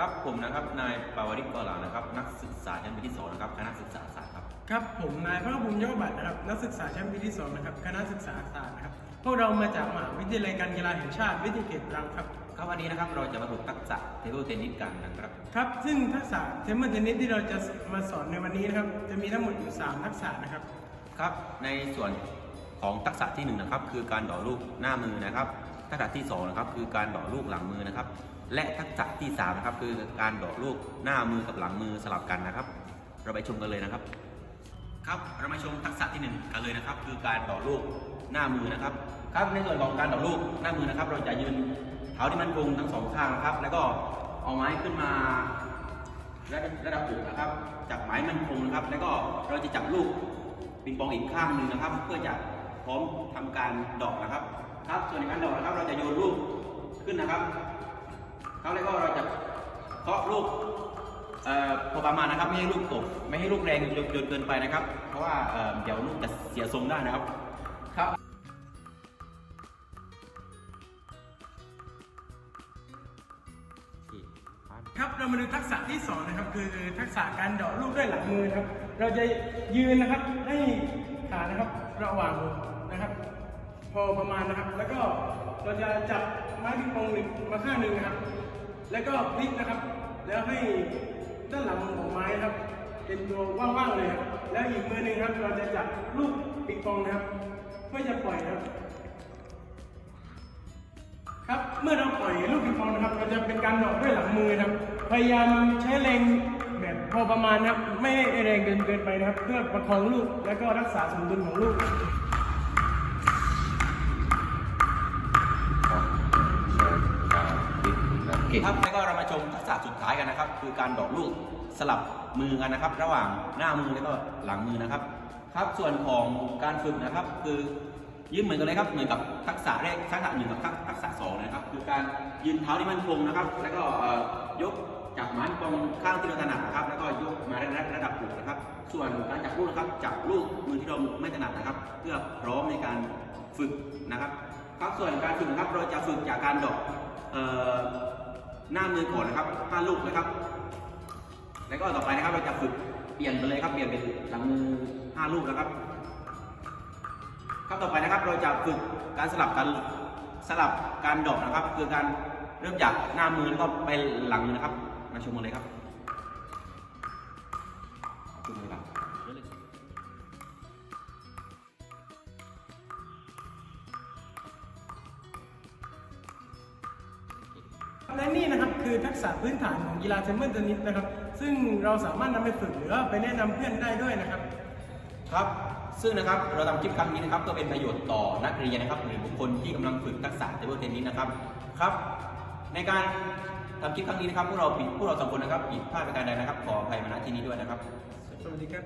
ครับผมนะครับนายปาวริกกอลานะครับนักศึกษาชั้นปีที่สองนะครับคณะศึกษาศาสตร์ครับครับผมนายพระภูมิยอดบัตรนะครับนักศึกษาชั้นปีที่สองนะครับคณะศึกษาศาสตร์นะครับพวกเรามาจากมหาวิทยาลัยการกีฬาแห่งชาติวิทยาเขตตรังครับครับวันนี้นะครับเราจะมาฝึกทักษะเทเบิลเทนนิสกันนะครับครับซึ่งทักษะเทมเมอร์เทนนิสที่เราจะมาสอนในวันนี้นะครับจะมีทั้งหมดอยู่ 3 ทักษะนะครับครับในส่วนของทักษะที่หนึ่งนะครับคือการเดาะลูกหน้ามือนะครับ ทักษะที่สองนะครับคือการดาะลูกหลังมือนะครับ และทักษะที่สามนะครับคือการดาะลูกหน้ามือกับหลังมือสลับกันนะครับ เราไปชมกันเลยนะครับ ครับเรามาชมทักษะที่หนึ่งกันเลยนะครับ คือการดาะลูกหน้ามือนะครับ ครับในส่วนของการดาะลูกหน้ามือนะครับ เราจะยืนเท้าที่มันคงทั้งสองข้างนะครับ แล้วก็เอาไม้ขึ้นมาระระดับอกนะครับ จับไม้มันคงนะครับ แล้วก็เราจะจับลูกปิงปองอีกข้างหนึ่งนะครับ เพื่อจะ ร้อมทำการดอกนะครับ ครับส่วนในการดอกนะครับ เราจะโยนลูกขึ้นนะครับครับแล้วก็เราจะเคาะลูกเอ่อพอประมาณนะครับ ไม่ให้ลูกตกไม่ให้ลูกแรงจนจนเกินไปนะครับ เพราะว่าเดี๋ยวลูกจะเสียทรงได้นะครับ ครับครับเรามาดูทักษะที่สองนะครับ คือทักษะการเดาะลูกด้วยหลังมือครับ เราจะยืนนะครับให้ นะครับ ระหว่างนะครับ พอประมาณนะครับ แล้วก็เราจะจับไม้ปิงปองหนึ่งมาข้างหนึ่งนะครับ แล้วก็พลิกนะครับ แล้วให้ด้านหลังของไม้ครับ เป็นตัวว่างๆเลยครับแล้วอีกมือหนึ่งครับ เราจะจับลูกปิงปองนะครับ เพื่อจะปล่อยนะครับครับเมื่อเราปล่อยลูกปิงปองนะครับ เราจะเป็นการดอกด้วยหลังมือครับ พยายามใช้แรง พอประมาณนะครับไม่ให้แรงเกินเกินไปนะครับ เพื่อประคองลูกและก็รักษาสมดุลของลูกครับแล้วก็เรามาชมทักษะสุดท้ายกันนะครับ คือการดอกลูกสลับมือกันนะครับ ระหว่างหน้ามือแล้วก็หลังมือนะครับ ครับส่วนของการฝึกนะครับ คือยืนเหมือนกันเลยครับเหมือนกับทักษะแรกทักษะหนึ่งกับทักษะสองนะครับ คือการยืนเท้าที่มั่นคงนะครับ แล้วก็ยกจับไม้ตรงข้างที่เราถนัด ส่วนการจับลูกนะครับจับลูกมือที่เราไม่ถนัดนะครับ เพื่อพร้อมในการฝึกนะครับครับส่วนการฝึกนะครับเราจะฝึกจากการดอกหน้ามือก่อนนะครับห้าลูกนะครับ แล้วก็ต่อไปนะครับเราจะฝึกเปลี่ยนไปเลยครับเปลี่ยนเป็นหลังมือห้าลูกนะครับ ครับต่อไปนะครับเราจะฝึกการสลับกันสลับการดอกนะครับ คือการเริ่มจากหน้ามือแล้วก็ไปหลังมือนะครับ มาชมกันเลยครับ ชมเลยครับเริ่มเลยและนี่นะครับคือทักษะพื้นฐานของกีฬาเทมเมอร์เทนนิสนะครับ ซึ่งเราสามารถนำไปฝึกหรือว่าไปแนะนำเพื่อนได้ด้วยนะครับ ครับ ซึ่งนะครับเราทำคลิปครั้งนี้นะครับก็เป็นประโยชน์ต่อนักเรียนนะครับหรือบุคคลที่กำลังฝึกทักษะเทเบิลเทนนิสนะครับครับ ในการทำคลิปครั้งนี้นะครับพวกเราผิดพวกเราสองคนนะครับผิดพลาดประการใดนะครับขออภัยมาณที่นี้ด้วยนะครับ sama Dika.